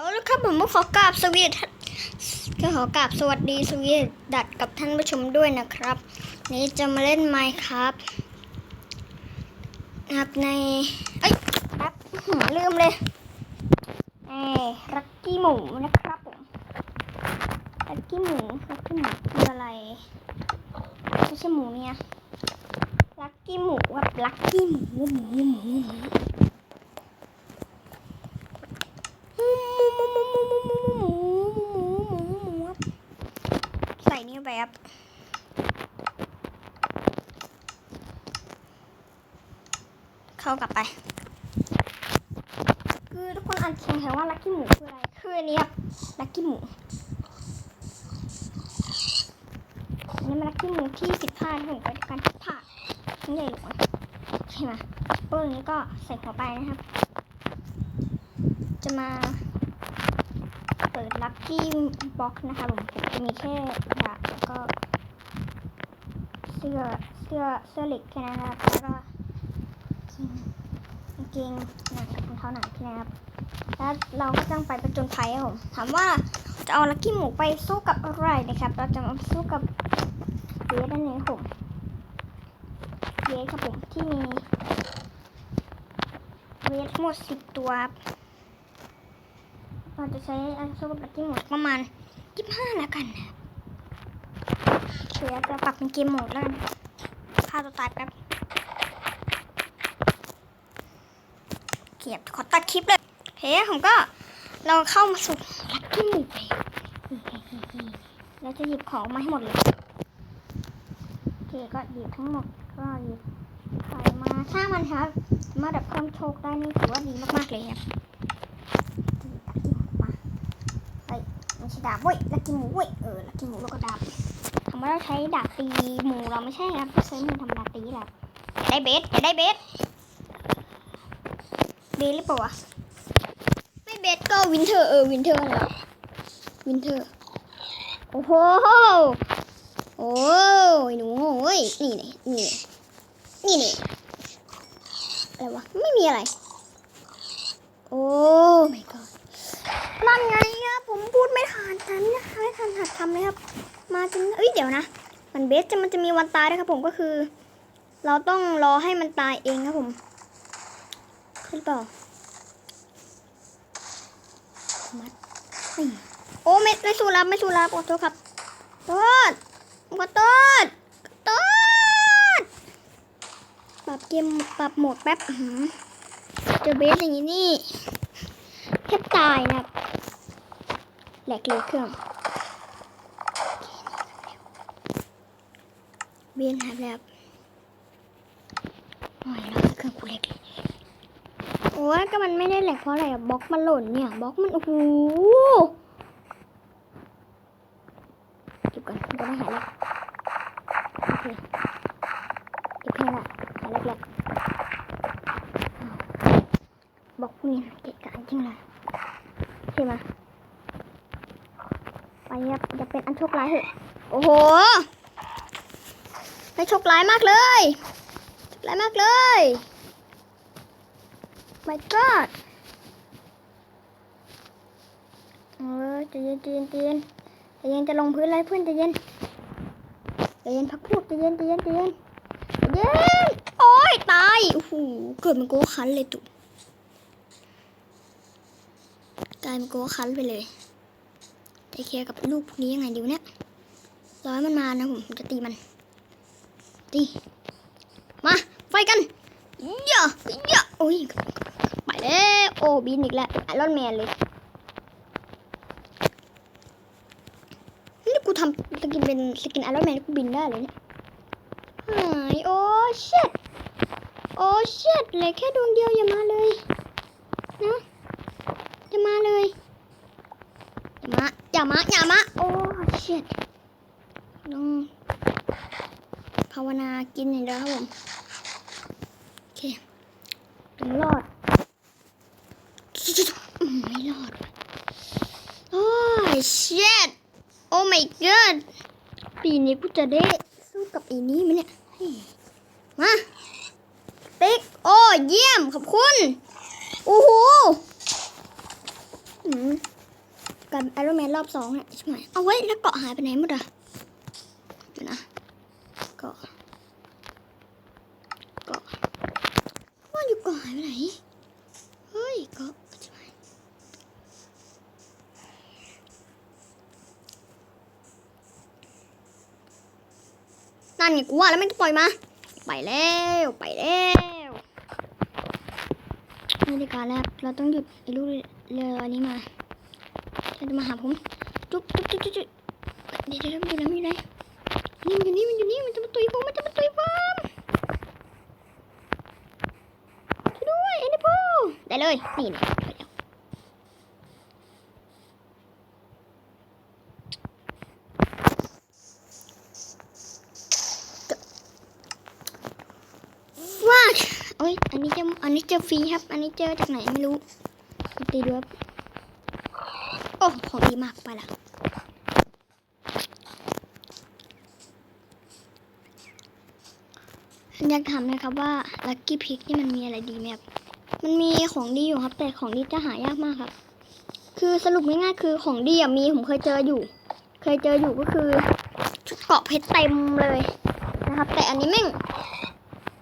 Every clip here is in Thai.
เอาละครับผมก็ขอกราบสวีทก็ขอกราบสวัสดีสวีทดัดกับท่านผู้ชมด้วยนะครับ นี้จะมาเล่นไมค์ครับนะครับในเอ้ยแป๊บลืมเลยเอรักกี้หมูนะครับผมรักกี้หมูรักกี้หมูคืออะไรไม่ใช่หมูเนี่ยลักกี้หมูกับลักกี้หมูหมูหมูหมูหมู ใส่นี่ไปครับเข้ากลับไป คือทุกคนอ่านเขียนแค่ว่าลักกี้หมูคืออะไร คืออันนี้ครับลักกี้หมูอันนี้มันลักกี้หมูที่ผิดพลาดผมกับการผิดพลาดทั้งใหญ่หลวงใช่ไหมเปิ้ลนี้ก็ใส่หัวไปนะครับ จะมา เปิดลัคกี้บ็อกนะคะผมจะมีแค่ดาบแล้วก็ เสื้อเสื้อเสื้อเหล็กแค่นั้นนะครับแล้วก็กางเกงหนังกับรองเท้าหนังแค่นั้นครับแล้วเราก็ต้องไปประจนภัยครับผมถามว่าจะเอาลัคกี้หมูไปสู้กับอะไรนะครับ เราจะมาสู้กับเบสนั่นเองครับผมเบสครับผมที่มีเบสทั้งหมดสิบตัวครับ เราจะใช้อันโซ่กับที่หมดประมาณยี่ห้าแล้วกันนะเดี๋ยวจะปรับเป็นเกมโหมดแล้วกันฆ่าตัวตายแป๊บเกียบขอตัดคลิปเลยเฮ้ผมก็เราเข้ามาสู่ลักกี้หมูเลยเราจะหยิบของมาให้หมดเลยโอเคก็หยิบทั้งหมดก็หยิบไข่มาถ้ามันครับ มาดับเพิ่มโชคได้นี่ถือว่าดีมากๆเลยครับ ไม่ใช่ ดาบเว้ยลักกี้หมูเว้ยเออลักกี้หมูแล้วก็ดาบทำไมเราใช้ดาบตีหมูเราไม่ใช่ครับเราใช้มือธรรมดาตีแหละอย่าได้เบสอย่าได้เบสเบสหรือเปล่าวะไม่เบสก็วินเทอร์เออวินเทอร์อะไรวินเทอร์โอ้โหโอ้ยหนูโอ้ยนี่นี่นี่นี่นี่อะไรวะไม่มีอะไร โอ้ my god นั่นไงครับ ผมพูดไม่ทันนั้นนะคะไม่ทันหัดทำเลยครับ มาจนเอ้ยเดี๋ยวนะมันเบสจะมันจะมีวันตายนะครับผมก็คือ เราต้องรอให้มันตายเองครับผมใช่หรือเปล่ามัดโอ้ไม่ไม่สู้รับไม่สู้รับขอโทษครับโทษขอโทษโทษปรับเกมปรับโหมดแป๊บเจอเบสอย่างนี้นี่แทบตายนะครับ แหลกเลยเครื่องเบียนหายแล้วโอ้ยแล้วเครื่องกูแหลกเลยโอ้ยก็มันไม่ได้แหลกเพราะอะไรอะบล็อกมันหล่นเนี่ยบล็อกมันโอ้โหเก็บก่อนมันจะได้หายแล้วโอเคเก็บแค่ละหายแรกๆอ้วบล็อกพวกนี้เกะกะจริงเลยใช่ไหม ไปครับจะเป็นอันโชคร้ายเหอะ โอ้โหไม่โชคร้ายมากเลยโชคร้ายมากเลย my god เออใจะเย็นใจะเย็นใจะเย็นใจะเย็นจะลงพื้นเลยเพื่อนใจะเย็นใจะเย็นพักพูดใจะเย็นใจะเย็นใจะเย็นใจะเย็นโอ้ยตายโอ้โหเกิดมันโก้คันเลยตุกลายเป็นโก้คันไปเลย จะเคลียร์กับลูกพวกนี้ยังไงดีวเนี่ยรอให้มันมานะผมผมจะตีมัน ตี มาไฟกันเยอะเยอะโอ้ยไปแล้วโอ้บินอีกแล้วไอรอนแมนเลยนี่กูทำสกินเป็นสกินไอรอนแมนกูบินได้เลยเนี่ยหายโอ้เชิดโอ้เชิดเลยแค่ดวงเดียวอย่ามาเลยนะจะมาเลย มาอย่ามาอย่ามาโอ้เชิตต้องภาวนากินอย่างเดียวครับผมโอเคต้องรอดไม่รอดโอ้ยชิตโอ้ my god ปีนี้กูจะได้สู้กับอีนี้ไหมเนี่ยเฮ้ยมาติ๊กโอ้เยี่ยม ขอบคุณ โอ้โห อืมไอรอนแมนรอบสองเนี่ยใช่ไหมเอาไว้แล้วเกาะหายไปไหนหมดอะเดี๋ยวนะเกาะเกาะว่าอยู่เกาะหายไปไหนเฮ้ยเกาะใช่ไหมนั่นไงกูว่าแล้วไม่งปล่อยมา ไปแล้วไปแล้วไม่ได้การแล้วเราต้องหยุดไอ้ลูกเรืออันนี้ มาจะมาหาผมจุ๊บจุ๊บจุ๊บจุ๊บเดี๋ยวเดี๋ยวมันอยู่ไหนมันอยู่ไหนนี่มันอยู่นี่มันอยู่นี่มันจะมาตุยผมมันจะมาตุยผมช่วยด้วยเอ็นดิโพได้เลยนี่เนี่ยไปแล้วว้าโอ้ยอันนี้จะอันนี้เจอฟรีครับ อันนี้เจอจากไหนไม่รู้ตีดูครับ โอ้ของดีมากไปละอยากถามนะครับว่าลั c กี้พิกนี่มันมีอะไรดีไหมครับมันมีของดีอยู่ครับ แต่ของดีจะหายากมากครับ คือสรุปง่ายๆคือของดีอะมีผมเคยเจออยู่ เคยเจออยู่ก็คือชุดเกาะเพชรเต็มเลยนะครับ แต่อันนี้แม่ง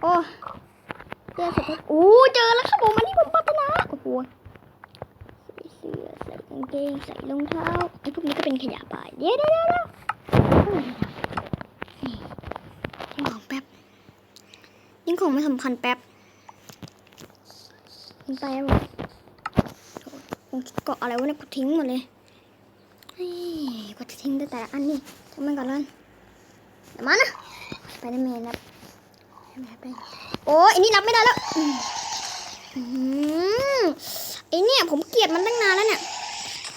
โอ้เจอสุดโอ้เจอแล้วครับผมอันนี้ผมปรารถนาโอ้โห กางเกงใส่รองเท้าไอ้พวกนี้ก็เป็นขยะไปเดี๋ยวเดี๋ยวเดี๋ยวนี่ทิ้งของแป๊บยิ่งของไม่สำคัญแป๊บทิ้งไปแล้วผมเกาะอะไรวะเนี่ยกูทิ้งหมดเลยเฮ้กูจะทิ้งได้แต่ละอันนี่ทำมันก่อนเลยเดี๋ยวมานะไปได้เมนนะไปไปโอ้ยอันนี้รับไม่ได้แล้วอืมไอเนี่ยผมเกลียดมันตั้งนานแล้วเนี่ย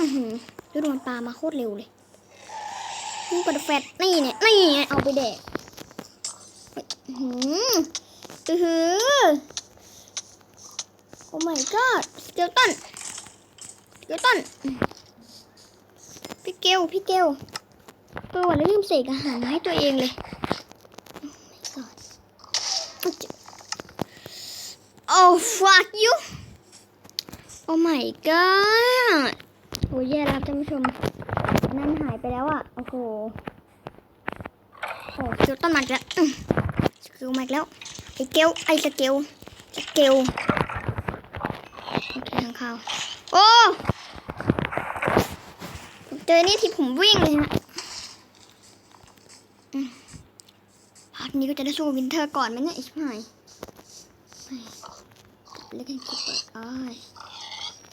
อือหือดูดวงตามาโคตรเร็วเลยนี่กดแฟตนี่เนี่ยนี่ไงเอาไปแดกอือหืออือหือโอ้ my god สเกลตันสเกลตันพี่เกลพี่เกลเออวันลืมเสกอาหารมาให้ตัวเองเลยโอ้ fuck you โอ้ my god โอ้แย่แล้วครับท่านผู้ชม นั่นหายไปแล้วอะ โอ้โหโอ้สเกลตันมาแล้วสกิลมาแล้ว ไอ้เกลไอ้สเกลสเกลโอเคทางเข้าโอ้เจอนี่ที่ผมวิ่งเลยนะพาร์ทนี้ก็จะได้สู้วินเทอร์ก่อนไหมเนี่ยไอ้ชิบหายเฮ้ยเล่นกันคิดเปิดอ้อย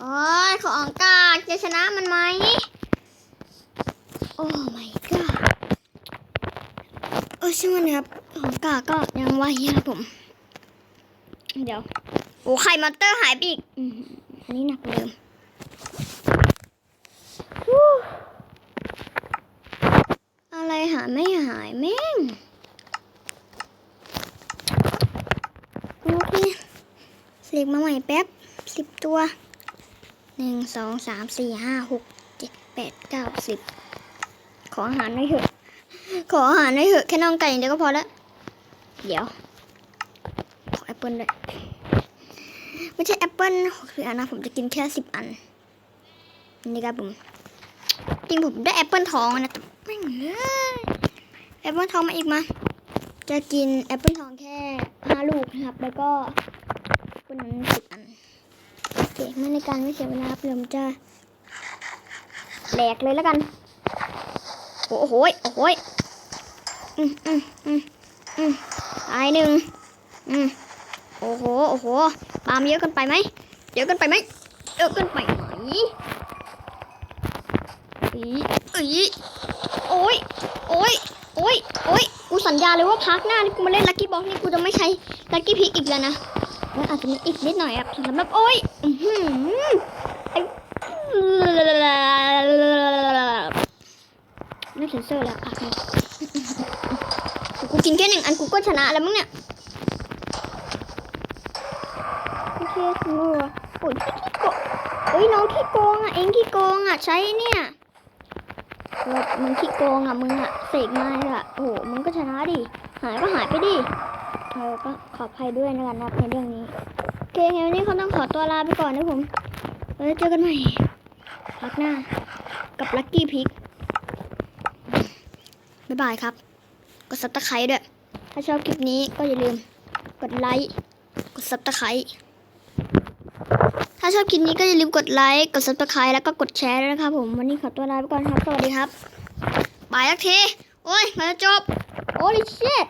โอ้ยของกาจะชนะมันไหม โอ้ my god เออช่างมันะครับ ของกาก็ยังไหวครับผม เดี๋ยว โอ้ไข่มอนเตอร์หายไปอีกอันนี้หนักกว่าเดิมอะไรหายไม่หายแม่งโอเคสลิกมาใหม่แป๊บสิบตัว หนึ่งสองสามสี่ห้าหกเจ็ดแปดเก้าสิบขออาหารไม่เถอะ ขออาหารให้เถอะแค่น้องไก่อย่างเดียวก็พอแล้ว เดี๋ยว ขอแอปเปิลด้วย ไม่ใช่แอปเปิลหกสิบอันนะผมจะกินแค่สิบอัน นี่ครับผมจริงผมได้แอปเปิลทองนะแต่ไม่งเลยแอปเปิลทองมาอีกมา จะกินแอปเปิลทองแค่ห้าลูกนะครับ แล้วก็คนนั้นสิบอัน คไม่ในการไม่เสียเวลาเดี๋ยวผมจะแหลกเลยแล้วกัน โอ้โหโอ้โหอืมอืมอืมอืมตายหนึ่งอืมโอ้โห โอ้โห ปามเยอะเกินไปไหม เยอะเกินไปไหม เยอะเกินไปไหมอีอีโอ้ย โอ้ย โอ้ย โอ้ย กูสัญญาเลยว่าพักหน้านี่กูมาเล่นลักกี้บ็อกนี่กูจะไม่ใช้ลักกี้พิกอีกแล้วนะ มันอาจจะมีอีกนิดหน่อยอะสำหรับโอ้ยไม่เซ็นเซอร์แล้วพักนี้กูกินแค่หนึ่งอันกูก็ชนะแล้วมั้งเนี่ยโอเคงัวโอ้ยขี้โกงโอ้ยน้องขี้โกงอะเองขี้โกงอะใช้เนี่ยมึงขี้โกงอะมึงอะเสกมาอะโอ้โหมึงก็ชนะดิหายก็หายไปดิ ออก็ขออภัยด้วยนะครับในเรื่องนี้โอเคงั้นวันนี้เขาต้องขอตัวลาไปก่อนนะผมไว้เจอกันใหม่พักหน้า กับลั c กี้พิกบ๊ายบายครับ กดซับตะไคร้ด้วย ถ้าชอบคลิปนี้ก็อย่าลืม กดไลค์กดซับตะไคร้ถ้าชอบคลิปนี้ก็อย่าลืมกดไลค์กดซับตะไคร้แล้วก็กดแชร์ด้วยนะครับผม วันนี้ขอตัวลาไปก่อนครับ สวัสดีครับ บายสักทีโอ้ย มาจะจบโอ้ยเชิด